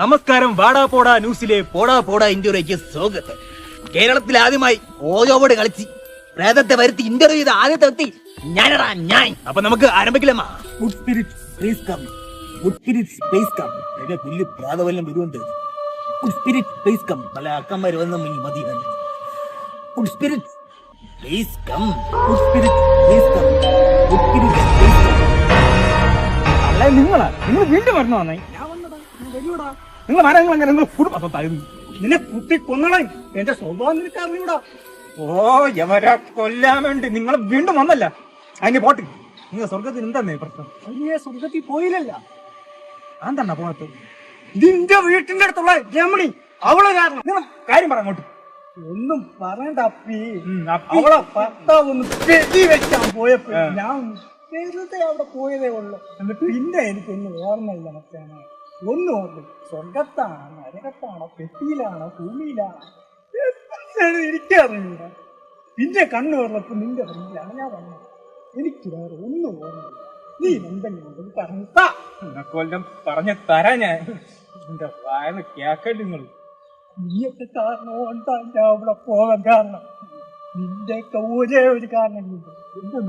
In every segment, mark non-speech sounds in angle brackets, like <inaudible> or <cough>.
നമസ്കാരം വാടാ പോടാ ന്യൂസിലെ പോടാ പോടാ ഇന്ത്യയിലേക്ക് സ്വാഗതം. കേരളത്തിൽ ആദ്യമായി ഓജോബോട് കളിച്ച് പ്രേതത്തെ വരുത്തി ഇന്റർവ്യൂ ചെയ്ത ആദ്യത്തെ വ്യക്തി ഞാനടാ ഞാൻ. അപ്പൊ നമുക്ക് ആരംഭിക്കില്ലമ്മ good spirit please come good spirit space come എന്റെ പുല്ല് പ്രാതവല്ലം വരുന്നുണ്ട്. ഗുഡ് സ്പിരിറ്റ് പ്ലീസ് കം പല അക്കന്മാർ വന്ന മുന്നിൽ മതി. Good spirit space come good spirit please come good spirit space come അല്ല നിങ്ങളാ? നിങ്ങൾ വീണ്ടും വരണോ നന്നായി നിങ്ങൾ വരാൻ നിങ്ങൾ അങ്ങനെ നിങ്ങൾ കുടുംബം തരുന്നു നിന്നെ കുത്തി കൊന്നളെ എന്റെ സ്വഭാവം നിനക്ക് അറിഞ്ഞൂടാ. ഓ എവരാ കൊല്ലാൻ വേണ്ടി നിങ്ങൾ വീണ്ടും വന്നല്ല. അതിന് പോട്ട്. നിങ്ങൾ സ്വർഗത്തിൽ എന്താന്നേ പ്രശ്നം? അയ്യേ സ്വർഗത്തിൽ പോയില്ലല്ല. അതെന്താ പോകത്ത് നിന്റെ വീട്ടിന്റെ അടുത്തുള്ള രമണി അവളെ കാരണം. നിങ്ങൾ കാര്യം പറ അങ്ങോട്ട്. ഒന്നും പറയണ്ട അപ്പി. അവളെ ഭർത്താവൊന്ന് പെതി വെക്കാൻ പോയപ്പോ ഞാൻ വെറുതെ അവിടെ പോയതേ ഉള്ളു. എന്നിട്ട് പിന്നെ എനിക്കൊന്നും ഓർമ്മയില്ല മച്ചാണ് ഒന്നും ഓർമ്മ സ്വർഗത്താണോ നരകത്താണോ പെട്ടിയിലാണോ ഭൂമിയിലാണോ. എനിക്കറിയില്ല. നിന്റെ കണ്ണു പറഞ്ഞപ്പോ നിന്റെ ഫ്രണ്ടിലാണ് ഞാൻ വന്നത്. എനിക്ക് വേറെ ഒന്നും ഓർമ്മയില്ല. നീ എന്തെങ്കിലും ഉണ്ടെങ്കിൽ പറഞ്ഞു. കൊല്ലം പറഞ്ഞു തരാ ഞാൻ. എന്റെ വായന കേക്കണ്ട നിങ്ങൾ. നീയൊക്കെ കാരണം എന്താ ഞാൻ അവിടെ പോകാൻ കാരണം നിന്റെയൊക്കെ ഒരേ ഒരു കാരണം എന്താ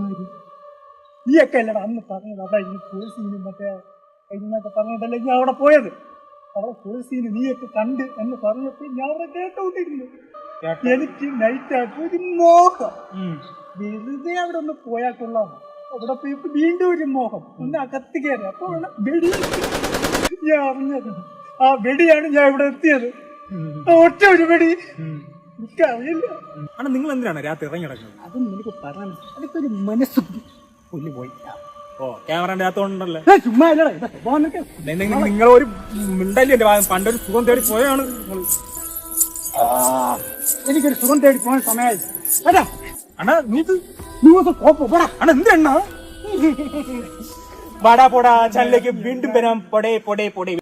നീയൊക്കെ അല്ലടാ അന്ന് പറഞ്ഞത് അവിടെ ഈ പോലീസിനും മറ്റേ എന്നൊക്കെ പറഞ്ഞതല്ലേ ഞാൻ അവിടെ പോയത്? അവിടെ പോലീസിന് നീയൊക്കെ കണ്ട് എന്ന് പറഞ്ഞപ്പോൾ ഞാൻ അവിടെ കേട്ടോണ്ടിരുന്നു. എനിക്ക് നൈറ്റ് ആയിട്ട് ഒരു മോഹം. വെറുതെ അവിടെ ഒന്ന് പോയാൽ കൊള്ളാം. അവിടെ പോയപ്പോ വീണ്ടും ഒരു മോഹം. ഒന്ന് അകത്ത് കയറി. അപ്പൊ വെടി. ഞാൻ അറിഞ്ഞത്. ആ വെടിയാണ് ഞാൻ ഇവിടെ എത്തിയത്. ഒറ്റ ഒരു വെടി. എനിക്കറിയില്ല. ആണ് നിങ്ങൾ എന്തിനാണ് രാത്രി ഇറങ്ങി കിടക്കുന്നത് അതൊന്നും എനിക്ക് പറയാൻ അതൊക്കെ ഒരു മനസ്സ് പുല്ല് പോയി ഓ ക്യാമറ അകത്തോണ്ടല്ലേ ഏ, ചുമ്മാ നിങ്ങൾ ഒരു മിണ്ടല്ലേ പണ്ടൊരു സുഖം തേടി പോയാണ് നിങ്ങൾ എനിക്കൊരു സുഖം തേടി പോകാൻ സമയമായി കേട്ടാ അണ്ണാ നീ നീ ഒന്ന് കോപ്പ് പോടാ. അണ്ണാ എന്ത് എണ്ണ <laughs> വാടാ പോടാ ചാനലിലേക്ക് വീണ്ടും വരാം. പൊടേ പൊടേ പൊടേ.